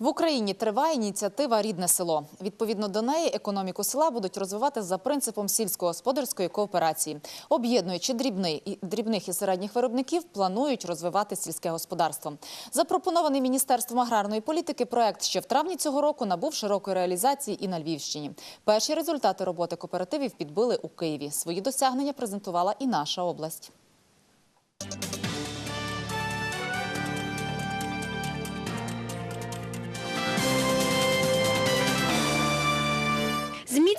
В Україні триває ініціатива Рідне село. Відповідно до неї, економіку села будуть розвивати за принципом сільськогосподарської кооперації. Об'єднуючи дрібних і середніх виробників, планують розвивати сільське господарство. Запропонований міністерством аграрної політики проект ще в травні цього року набув широкої реалізації і на Львівщині. Перші результати роботи кооперативів підбили у Києві. Свої досягнення презентувала і наша область.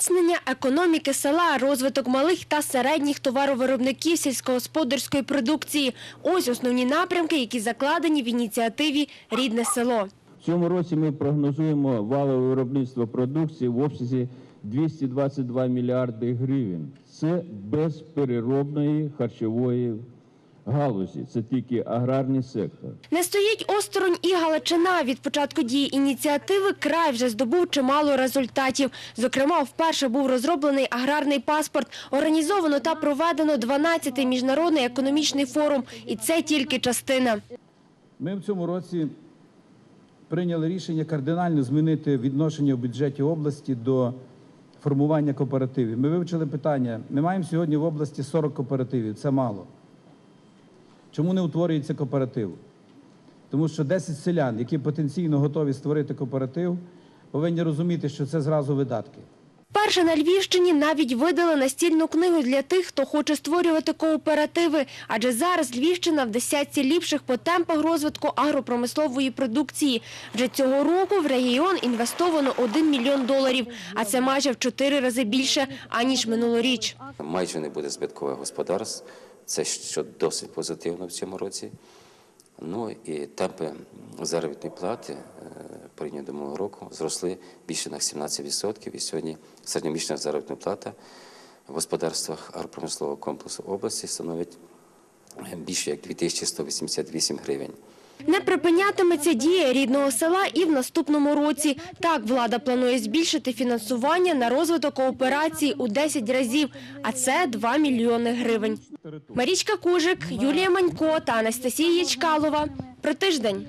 Зміцнення економіки села, розвиток малих та середніх товаровиробників сільськогосподарської продукції – ось основні напрямки, які закладені в ініціативі «Рідне село». В цьому році ми прогнозуємо валове виробництво продукції в обсязі 222 мільярди гривень. Це без переробної харчової галузі. Це тільки аграрний сектор. Не стоїть осторонь і Галичина. Від початку дії ініціативи край вже здобув чимало результатів. Зокрема, вперше був розроблений аграрний паспорт. Організовано та проведено 12-й міжнародний економічний форум. І це тільки частина. Ми в цьому році прийняли рішення кардинально змінити відношення в бюджеті області до формування кооперативів. Ми вивчили питання. Ми маємо сьогодні в області 40 кооперативів. Це мало. Чому не утворюється кооператив? Тому що 10 селян, які потенційно готові створити кооператив, повинні розуміти, що це зразу видатки. Перше на Львівщині навіть видали настільну книгу для тих, хто хоче створювати кооперативи. Адже зараз Львівщина в десятці ліпших по темпах розвитку агропромислової продукції. Вже цього року в регіон інвестовано 1 мільйон доларів, а це майже в чотири рази більше, аніж минулоріч. Майже не буде збиткових господарств. Це що досить позитивно в цьому році. Ну і темпи заробітної плати е, порівняно минулого року зросли більше на 17%. І сьогодні середньомісячна заробітна плата в господарствах агропромислового комплексу області становить більше як 2188 гривень. Не припинятиметься дія рідного села і в наступному році. Так, влада планує збільшити фінансування на розвиток кооперації у 10 разів, а це 2 мільйони гривень. Марічка Кужик, Юлія Манько та Анастасія Ячкалова. Про тиждень.